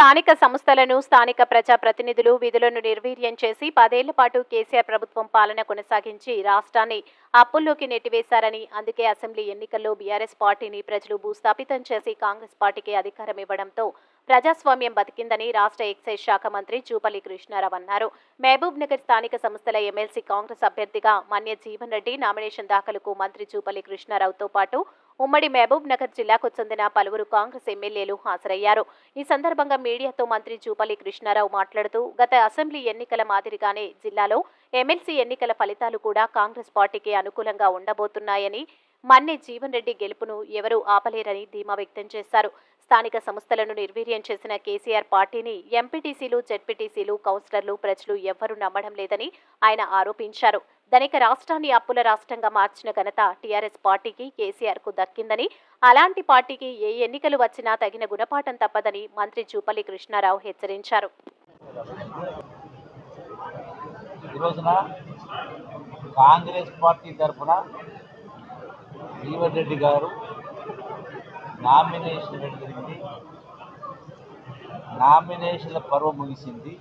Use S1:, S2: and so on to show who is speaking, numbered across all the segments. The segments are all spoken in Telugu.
S1: స్థానిక సంస్థలను స్థానిక ప్రజా ప్రతినిధులు విధులను నిర్వీర్యం చేసి పదేళ్ళ పాటు కేసీఆర్ ప్రభుత్వం పాలన కొనసాగించి రాష్ట్రాన్ని అప్పుల్లోకి నెట్టివేశారని అందుకే అసెంబ్లీ ఎన్నికల్లో బీఆర్ఎస్ పార్టీని ప్రజలు భూస్థాపితం చేసి కాంగ్రెస్ పార్టీకి అధికారం ఇవ్వడంతో ప్రజాస్వామ్యం బతికిందని రాష్ట్ర ఎక్సైజ్ శాఖ మంత్రి జూపల్లి కృష్ణారావు అన్నారు. మహబూబ్ నగర్ స్థానిక సంస్థల ఎమ్మెల్సీ కాంగ్రెస్ అభ్యర్థిగా మన్య జీవన్ రెడ్డి నామినేషన్ దాఖలుకు మంత్రి జూపల్లి కృష్ణారావుతో పాటు ఉమ్మడి మహబూబ్ నగర్ జిల్లాకు చెందిన పలువురు కాంగ్రెస్ ఎమ్మెల్యేలు హాజరయ్యారు. ఈ సందర్భంగా మీడియాతో మంత్రి జూపల్లి కృష్ణారావు మాట్లాడుతూ గత అసెంబ్లీ ఎన్నికల మాదిరిగానే జిల్లాలో ఎమ్మెల్సీ ఎన్నికల ఫలితాలు కూడా కాంగ్రెస్ పార్టీకి అనుకూలంగా ఉండబోతున్నాయని మన్నె జీవన్ రెడ్డి గెలుపును ఎవరూ ఆపలేరని ధీమా వ్యక్తం చేశారు. స్థానిక సంస్థలను నిర్వీర్యం చేసిన కేసీఆర్ పార్టీని ఎంపీటీసీలు జెడ్పీటీసీలు కౌన్సిలర్లు ప్రజలు ఎవ్వరూ నమ్మడం లేదని ఆయన ఆరోపించారు. ధనిక రాష్ట్రాన్ని అప్పుల రాష్ట్రంగా మార్చిన ఘనత టీఆర్ఎస్ పార్టీకి కేసీఆర్కు దక్కిందని అలాంటి పార్టీకి ఏ ఎన్నికలు వచ్చినా తగిన గుణపాఠం తప్పదని మంత్రి జూపల్లి కృష్ణారావు హెచ్చరించారు.
S2: ఈ రోజున కాంగ్రెస్ పార్టీ తరఫున జీవన్ రెడ్డి గారు నామినేషన్ జరిగింది నామినేషన్ల పర్వం ముగిసింది.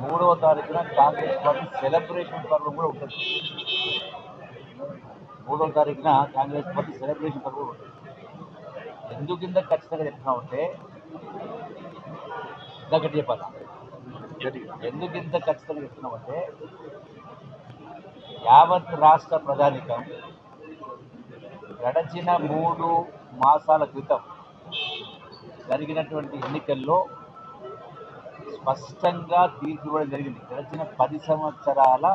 S2: మూడవ తారీఖున కాంగ్రెస్ పార్టీ సెలబ్రేషన్ పర్వం కూడా ఉంటుంది. మూడవ తారీఖున కాంగ్రెస్ పార్టీ సెలబ్రేషన్ పర్వం ఉంటుంది. ఎందుకు కింద ఖచ్చితంగా చెప్తున్నామంటే దగ్గర చెప్పాలి? ఎందుకు ఇంత ఖచ్చితంగా చెప్తున్నామంటే యావత్ రాష్ట్ర ప్రజానికం గడచిన మూడు మాసాల క్రితం జరిగినటువంటి ఎన్నికల్లో స్పష్టంగా తీర్పు ఇవ్వడం జరిగింది. గడిచిన పది సంవత్సరాల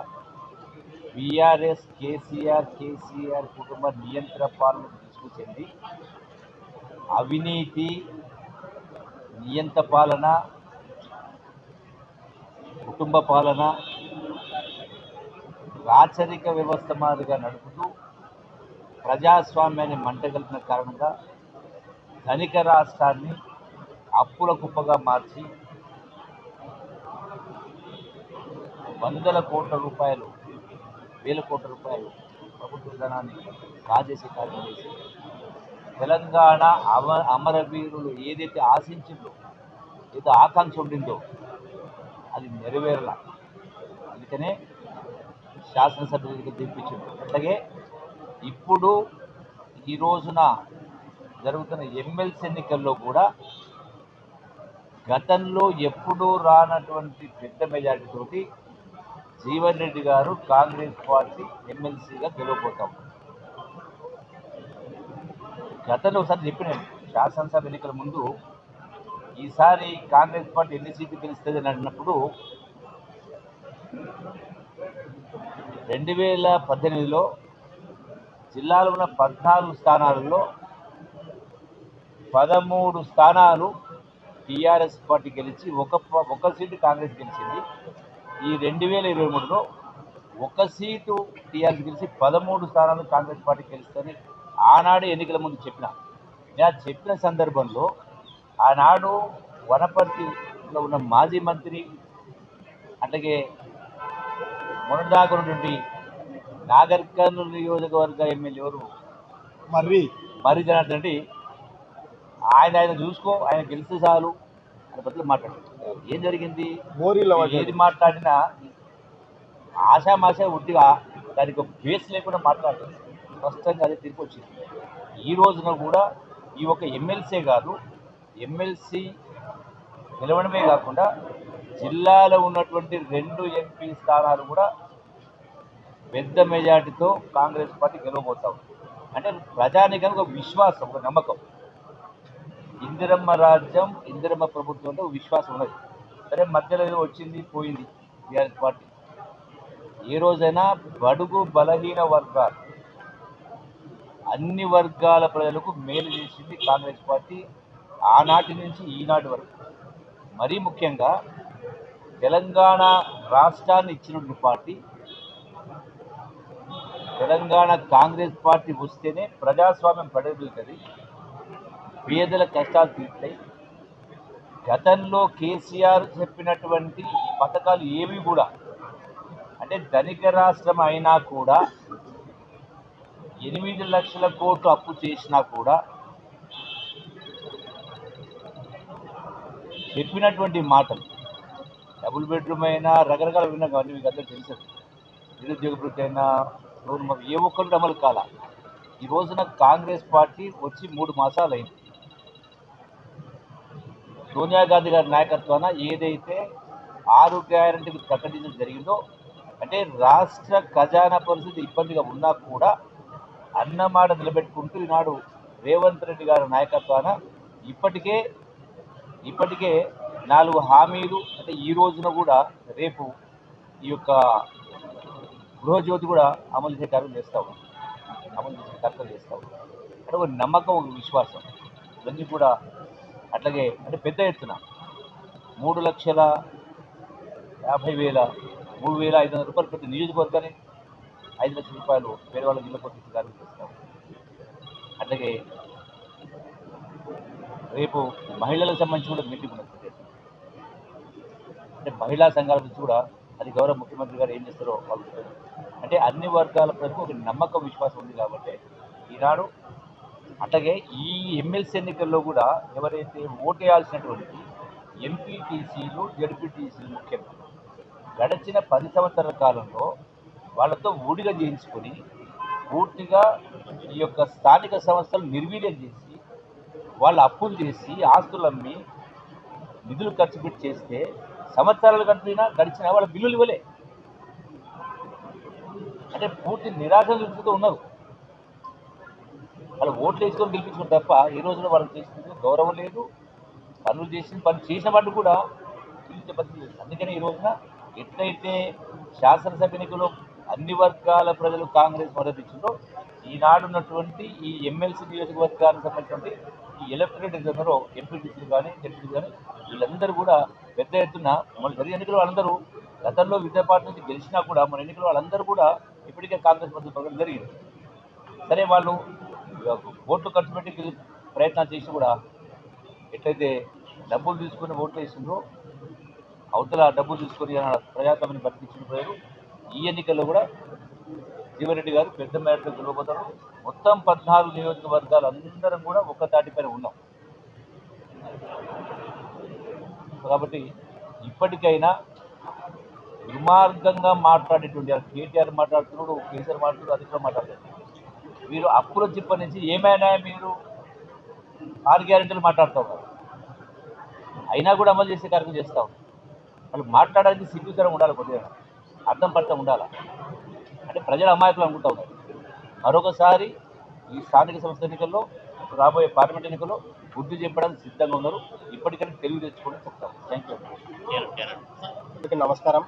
S2: బీఆర్ఎస్ కేసీఆర్ కేసీఆర్ కుటుంబ నియంత్రణ పాలన తీసుకొచ్చింది అవినీతి నియంత పాలన కుటుంబ పాలన రాచరిక వ్యవస్థ మాదిరిగా నడుపుతూ ప్రజాస్వామ్యాన్ని మంటగలిపిన కారణంగా ధనిక రాష్ట్రాన్ని అప్పుల కుప్పగా మార్చి వందల కోట్ల రూపాయలు వేల కోట్ల రూపాయలు ప్రభుత్వ ధనాన్ని కాజేసి కార్యం చేసి తెలంగాణ అమ అమరవీరులు ఏదైతే ఆశించిందో ఏదో ఆకాంక్ష ఉండిందో అది నెరవేరల. అందుకనే శాసనసభ్యులకు తెప్పించింది అట్లాగే ఇప్పుడు ఈ రోజున జరుగుతున్న ఎమ్మెల్సీ ఎన్నికల్లో కూడా గతంలో ఎప్పుడూ రానటువంటి పెద్ద మెజార్టీతోటి జీవన్ రెడ్డి గారు కాంగ్రెస్ పార్టీ ఎమ్మెల్సీగా గెలవబోతాం గతంలో ఒకసారి చెప్పినాను శాసనసభ ఎన్నికల ముందు ఈసారి కాంగ్రెస్ పార్టీ ఎన్ని సీట్లు గెలుస్తుంది అని అన్నప్పుడు రెండు వేల పద్దెనిమిదిలో జిల్లాలో ఉన్న పద్నాలుగు స్థానాలలో పదమూడు స్థానాలు టీఆర్ఎస్ పార్టీ గెలిచి ఒక ప- ఒక సీటు కాంగ్రెస్ గెలిచింది. ఈ రెండు వేల ఇరవై మూడులో ఒక సీటు టీఆర్ఎస్ గెలిచి పదమూడు స్థానాలు కాంగ్రెస్ పార్టీ గెలుస్తుందని ఆనాడు ఎన్నికల ముందు చెప్పిన. నేను చెప్పిన సందర్భంలో ఆనాడు వనపర్తిలో ఉన్న మాజీ మంత్రి అలాగే మొన్నటిదాకా ఉన్నటువంటి నాగర్ కర్నూలు నియోజకవర్గ ఎమ్మెల్యే ఎవరు?
S3: మరి
S2: మరి జనార్దన్ రెడ్డి. ఆయన ఆయన చూసుకో ఆయన గెలిస్తే చాలు అని బదులు మాట్లాడారు. ఏం జరిగింది?
S3: మోరీలో
S2: ఏది మాట్లాడినా ఆశామాష ఉట్టిగా దానికి ఒక బేస్ లేకుండా మాట్లాడతారు స్పష్టంగా అదే తీర్పు వచ్చింది. ఈ రోజున కూడా ఈ ఒక ఎమ్మెల్సీ కాదు ఎమ్మెల్సీ గెలవడమే కాకుండా జిల్లాలో ఉన్నటువంటి రెండు ఎంపీ స్థానాలు కూడా పెద్ద మెజార్టీతో కాంగ్రెస్ పార్టీ గెలవబోతాం అంటే ప్రజానికి ఒక విశ్వాసం ఒక నమ్మకం. ఇందిరమ్మ రాజ్యం ఇందిరమ్మ ప్రభుత్వం అంటే విశ్వాసం ఉన్నది. సరే మధ్యలో ఏదో వచ్చింది పోయింది టీఆర్ఎస్ పార్టీ. ఏ రోజైనా బడుగు బలహీన వర్గాలు అన్ని వర్గాల ప్రజలకు మేలు చేసింది కాంగ్రెస్ పార్టీ ఆనాటి నుంచి ఈనాటి వరకు. మరీ ముఖ్యంగా తెలంగాణ రాష్ట్రాన్ని ఇచ్చినటువంటి పార్టీ తెలంగాణ కాంగ్రెస్ పార్టీ వస్తేనే ప్రజాస్వామ్యం పడగలుగుతుంది. పేదల కష్టాలు తీరుతాయి. గతంలో కేసీఆర్ చెప్పినటువంటి పథకాలు ఏవి కూడా అంటే ధనిక రాష్ట్రం అయినా కూడా ఎనిమిది లక్షల కోట్లు అప్పు చేసినా కూడా చెప్పినటువంటి మాటలు డబుల్ బెడ్రూమ్ అయినా రకరకాల విన్నా కానీ మీకు అందరూ తెలుసు నిరుద్యోగ వృత్తి అయినా లోన్ ఏ ఒక్కరికి అమలు కాల? ఈ రోజున కాంగ్రెస్ పార్టీ వచ్చి మూడు మాసాలు అయింది సోనియా గాంధీ గారి నాయకత్వాన ఏదైతే ఆరు గ్యారంటీలు ప్రకటించడం జరిగిందో అంటే రాష్ట్ర ఖజానా పరిస్థితి ఇబ్బందిగా ఉన్నా కూడా అన్నమాట నిలబెట్టుకుంటూ ఈనాడు రేవంత్ రెడ్డి గారి నాయకత్వాన ఇప్పటికే ఇప్పటికే నాలుగు హామీలు అంటే ఈ రోజున కూడా రేపు ఈ యొక్క గృహజ్యోతి కూడా అమలు చేసే కార్యం చేస్తూ ఉన్నాం అమలు చేసే కార్యక్రమం చేస్తూ ఉన్నాం అంటే ఒక నమ్మకం ఒక విశ్వాసం. ఇవన్నీ కూడా అట్లాగే అంటే పెద్ద ఎత్తున మూడు లక్షల యాభై వేల మూడు వేల ఐదు వందల రూపాయలు ప్రతి నియోజకవర్గాన్ని ఐదు లక్షల రూపాయలు వేరే వాళ్ళ జిల్లా కోసం కార్యం చేస్తాం అట్లాగే రేపు మహిళలకు సంబంధించి కూడా మీటింగ్ ఉన్నది. అంటే మహిళా సంఘాల గురించి కూడా అది గౌరవ ముఖ్యమంత్రి గారు ఏం చేస్తారో వాళ్ళు అంటే అన్ని వర్గాల ప్రజలకు ఒక నమ్మకం విశ్వాసం ఉంది కాబట్టి ఈనాడు అట్లాగే ఈ ఎమ్మెల్సీ ఎన్నికల్లో కూడా ఎవరైతే ఓటేయాల్సినటువంటి ఎంపీటీసీలు జడ్పీటీసీలు ముఖ్యంగా గడిచిన పది సంవత్సరాల కాలంలో వాళ్ళతో ఊడిగా చేయించుకొని పూర్తిగా ఈ యొక్క స్థానిక సంస్థలు నిర్వీర్యం చేసి వాళ్ళు అప్పులు చేసి ఆస్తులు అమ్మి నిధులు ఖర్చు పెట్టి చేస్తే సంవత్సరాలు గడిపినా గడిచిన వాళ్ళ బిల్లులు ఇవ్వలే. అంటే పూర్తి నిరాశ దృష్టితో ఉన్నారు. వాళ్ళు ఓట్లు వేసుకొని గెలిపించుకుని తప్ప ఈ రోజున వాళ్ళు చేసిన గౌరవం లేదు. పనులు చేసిన పని చేసిన వాళ్ళు కూడా పిలిచే పద్ధతి లేదు. అందుకని ఈ రోజున ఎట్లయితే శాసనసభ ఎన్నికలో అన్ని వర్గాల ప్రజలు కాంగ్రెస్ మద్దతు ఇచ్చిందో ఈనాడు ఉన్నటువంటి ఈ ఎమ్మెల్సీ నియోజకవర్గానికి సంబంధించినటువంటి ఈ ఎలక్టరేట్ ఉన్నారో ఎంపీటీసీలు కానీ జడ్పీలు కానీ వీళ్ళందరూ కూడా పెద్ద ఎత్తున మన జరిగే ఎన్నికలు వాళ్ళందరూ గతంలో విద్యా పార్టీ నుంచి గెలిచినా కూడా మన ఎన్నికలు వాళ్ళందరూ కూడా ఇప్పటికే కాంగ్రెస్ మద్దతు జరిగింది. సరే వాళ్ళు ఓట్లు ఖర్చు పెట్టి ప్రయత్నాలు చేసి కూడా ఎట్లయితే డబ్బులు తీసుకుని ఓట్లు వేసిండ్రో అవతల డబ్బులు తీసుకొని ప్రజాస్వామ్యాన్ని బతికించిన ప్రజలు ఈ ఎన్నికల్లో కూడా జీవరెడ్డి గారు పెద్ద మేరతో గెలవబోతారు. మొత్తం పద్నాలుగు నియోజకవర్గాలు అందరం కూడా ఒక్క తాటిపైన ఉన్నాం. కాబట్టి ఇప్పటికైనా దుర్మార్గంగా మాట్లాడేటువంటి కేటీఆర్ మాట్లాడుతున్నాడు కేసీఆర్ మాట్లాడుతున్నాడు అది కూడా మాట్లాడుతున్నాడు మీరు అప్పుల చిప్ప నుంచి ఏమైనా మీరు ఆరు గ్యారెంటీలు మాట్లాడుతున్నారు అయినా కూడా అమలు చేసే కార్యక్రమం చేస్తాం వాళ్ళు మాట్లాడడానికి సిగ్గుతరం ఉండాలి కొద్దిగా. అర్థం పడటం ఉండాలా? అంటే ప్రజల అమాయకులు అనుకుంటా ఉన్నారు. మరొకసారి ఈ స్థానిక సంస్థ ఎన్నికల్లో రాబోయే పార్లమెంట్ ఎన్నికల్లో బుద్ధి చెప్పడానికి సిద్ధంగా ఉన్నారు. ఇప్పటికైనా తెలివి తెచ్చుకోవడం చెప్తాం. థ్యాంక్ యూ
S3: నమస్కారం.